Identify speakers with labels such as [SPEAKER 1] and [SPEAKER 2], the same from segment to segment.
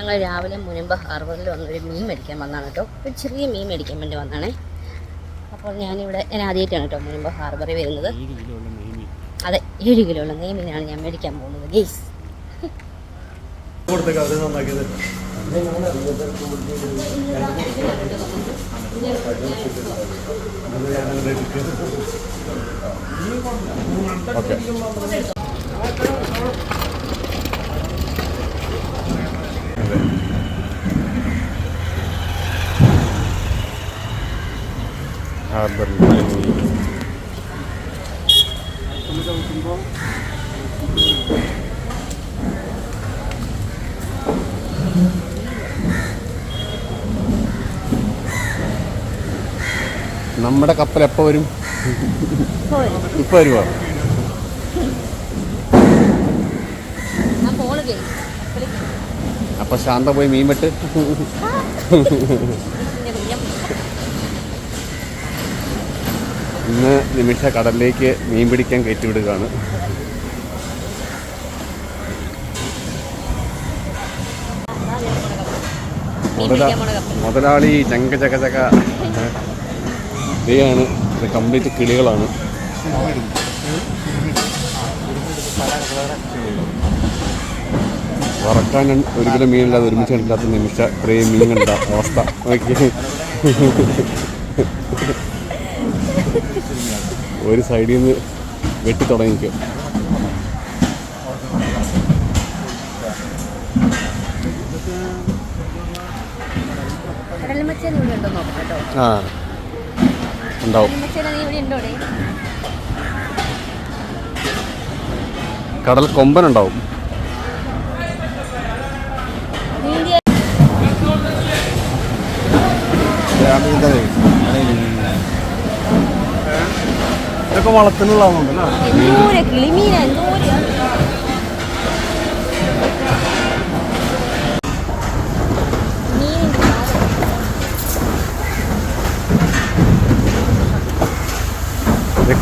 [SPEAKER 1] ഞങ്ങൾ രാവിലെ മുനമ്പ് ഹാർബറിൽ വന്നൊരു മീൻ മേടിക്കാൻ വന്നതാണ് കേട്ടോ. ഒരു ചെറിയ മീൻ മേടിക്കാൻ വേണ്ടി വന്നതാണേ അപ്പോൾ ഞാനിവിടെ ഞാൻ ആദ്യമായിട്ടാണ് കേട്ടോ മുനമ്പ് ഹാർബറിൽ വരുന്നത്. അതെ ഏഴ് കിലോ ഉള്ള നെയ്മീനാണ് ഞാൻ മേടിക്കാൻ പോകുന്നത്.
[SPEAKER 2] Guys okay. ഹാർബറിൽ നമ്മുടെ കപ്പൽ എപ്പോൾ വരും? ഇപ്പൊ വരുമോ അപ്പൊ ശാന്ത പോയി മീൻ വെട്ട്. ഇന്ന് നിമിഷ കടലിലേക്ക് മീൻ പിടിക്കാൻ കയറ്റിവിടുകയാണ്. മുതലാളി ചങ്ക ചക ചക. ഇതാണ് ഇത് കംപ്ലീറ്റ് കിളികളാണ്. വറക്കാൻ ഒരു കിലോ മീനില്ലാതെ ഒരുമിച്ച് കണ്ടില്ലാത്ത നിമിഷ ഇത്രയും മീൻ കണ്ട അവസ്ഥ. നോക്കി ഒരു സൈഡിൽ നിന്ന് വെട്ടി തുടങ്ങിക്കും. ആ ഉണ്ടാവും? കടൽ കൊമ്പൻ ഉണ്ടാവും.
[SPEAKER 1] നീന്തിയ
[SPEAKER 2] ഇതൊക്കെ വളത്തിനുള്ളതാണല്ലോ.
[SPEAKER 1] എന്തോര? കിളിമീന എന്തോര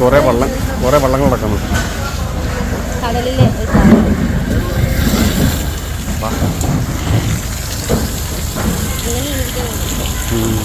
[SPEAKER 2] കുറേ വള്ളം കുറേ വള്ളങ്ങൾ നടക്കുന്നു.
[SPEAKER 1] കടലിലെ.
[SPEAKER 2] വാ.
[SPEAKER 1] ഇങ്ങനെ ഇരിക്കണം.
[SPEAKER 2] ഉം.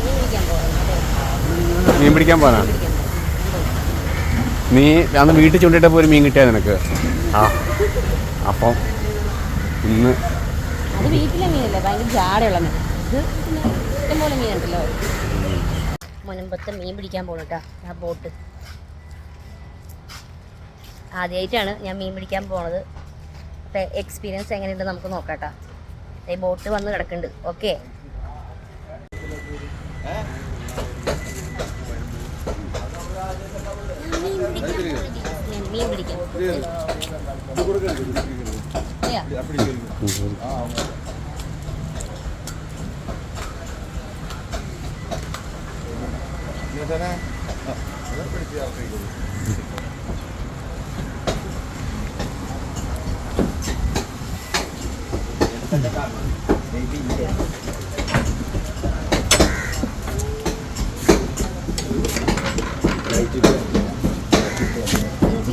[SPEAKER 1] മീൻ പിടിക്കാൻ പോകുന്നു അതെ.
[SPEAKER 2] മീൻ പിടിക്കാൻ
[SPEAKER 1] പോകാനാണ്
[SPEAKER 2] നീ അന്ന് വീട്ടിൽ ചൂണ്ടിട്ടപ്പോൾ ഒരു മീൻ കിട്ടിയാ നിനക്ക്? ആ അപ്പം ഇന്ന്
[SPEAKER 1] അത് വീട്ടിലെ മീനല്ലേ ഭയങ്കര ജാടയുള്ള മീൻ ഇത് ഇഷ്ടംപോലെ മീനുണ്ടല്ലോ. മുനമ്പത്ത് മീൻ പിടിക്കാൻ പോകണം ആ ബോട്ട്. ആദ്യമായിട്ടാണ് ഞാൻ മീൻ പിടിക്കാൻ പോണത്. അപ്പം എക്സ്പീരിയൻസ് എങ്ങനെയുണ്ട് നമുക്ക് നോക്കാം കേട്ടോ ബോട്ട് വന്ന് കിടക്കുന്നുണ്ട് ഓക്കെ മീൻ പിടിക്കാൻ അതെയോ? ഇഞ്ചി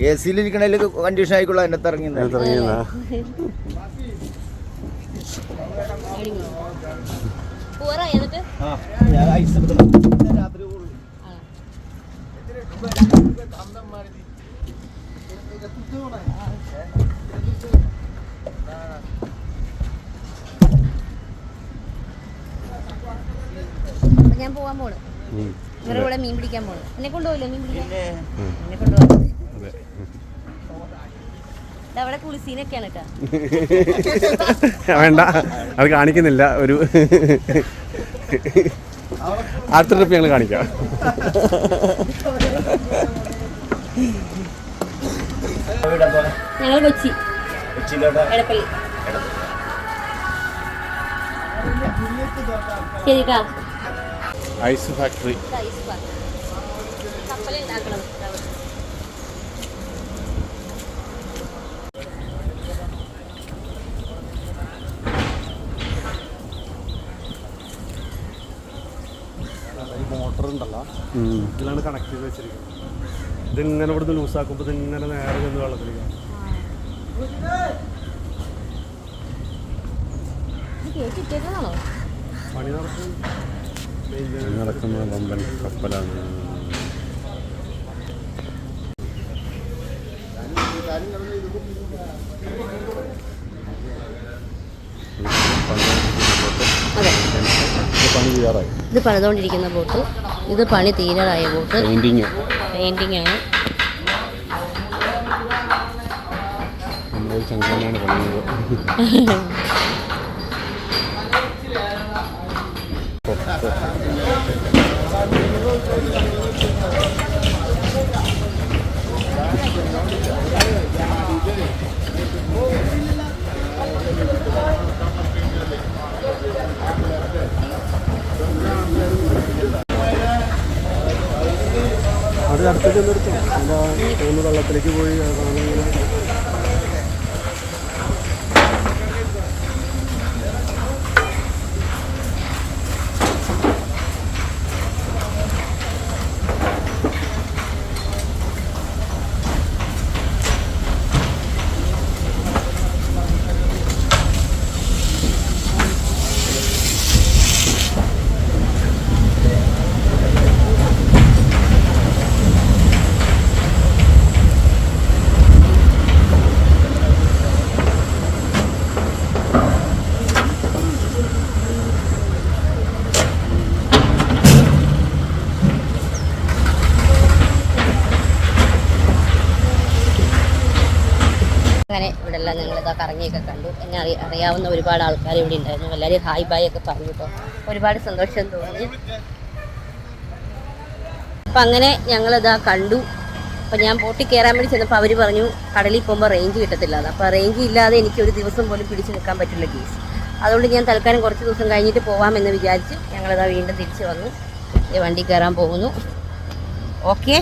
[SPEAKER 3] എ സിയിലിരിക്കണതിൽ കണ്ടീഷൻ ആയിക്കോളാം എന്നെ ഇറങ്ങി
[SPEAKER 1] ഞാൻ പോവാൻ പോണ്. ഇവരുടെ കൂടെ മീൻ പിടിക്കാൻ എന്നെ മീൻ പിടിക്കാൻ. എന്നെ കൊണ്ടുപോകാം അവിടെ കുളിസീനൊക്കെയാണ് കേട്ടോ
[SPEAKER 2] വേണ്ട. അത് കാണിക്കുന്നില്ല. ഒരു അടുത്ത ട്രിപ്പ് ഞങ്ങൾ കാണിക്കാം.
[SPEAKER 1] ഞങ്ങൾ കൊച്ചി. എടപ്പള്ളി. ശരി കേട്ടോ
[SPEAKER 2] ഐസ് ഫാക്ടറി.
[SPEAKER 4] മോട്ടർ ഉണ്ടല്ലോ. ഇതിലാണ് കണക്ട് ചെയ്ത് വെച്ചിരിക്കുന്നത്. ഇതിങ്ങനെ ഇവിടുന്ന് ലൂസാക്കുമ്പോൾ ഇതിങ്ങനെ നേരെ ചെന്ന് വെള്ളത്തിലേക്ക് പണി നടക്കും.
[SPEAKER 2] നടക്കുന്ന വമ്പൻ കപ്പലാണ്.
[SPEAKER 1] ഇത് പണിതുകൊണ്ടിരിക്കുന്ന ബോട്ട്. ഇത് പണി തീരാറായ ബോട്ട്.
[SPEAKER 2] പെയിന്റിങ്
[SPEAKER 1] പെയിന്റിങ് ആണ്.
[SPEAKER 2] നമ്മൾ ചങ്ങനാണ് പണിയുന്നത്.
[SPEAKER 4] അത് അടുത്ത് ചെന്നെടുത്തു എന്താ ഒന്ന് വെള്ളത്തിലേക്ക് പോയി അതാണ്
[SPEAKER 1] ഇവിടെ ഞങ്ങളിതാ കറങ്ങിയൊക്കെ കണ്ടു. എന്നെ അറി അറിയാവുന്ന ഒരുപാട് ആൾക്കാർ ഇവിടെ ഉണ്ടായിരുന്നു. എല്ലാവരും ഹായ് ബായ് ഒക്കെ പറഞ്ഞു കേട്ടോ ഒരുപാട് സന്തോഷം തോന്നി. അപ്പം അങ്ങനെ ഞങ്ങളിതാ കണ്ടു. അപ്പം ഞാൻ ബോട്ടിൽ കയറാൻ വേണ്ടി ചെന്നപ്പോൾ അവർ പറഞ്ഞു കടലിൽ പോകുമ്പോൾ റേഞ്ച് കിട്ടത്തില്ല അപ്പോൾ റേഞ്ച് ഇല്ലാതെ എനിക്ക് ഒരു ദിവസം പോലും പിടിച്ചു നിൽക്കാൻ പറ്റില്ല കേസ് അതുകൊണ്ട് ഞാൻ തൽക്കാലം കുറച്ച് ദിവസം കഴിഞ്ഞിട്ട് പോവാമെന്ന് വിചാരിച്ച് ഞങ്ങളിതാ വീണ്ടും തിരിച്ചു വന്നു. വണ്ടി കയറാൻ പോകുന്നു. ഓക്കെ.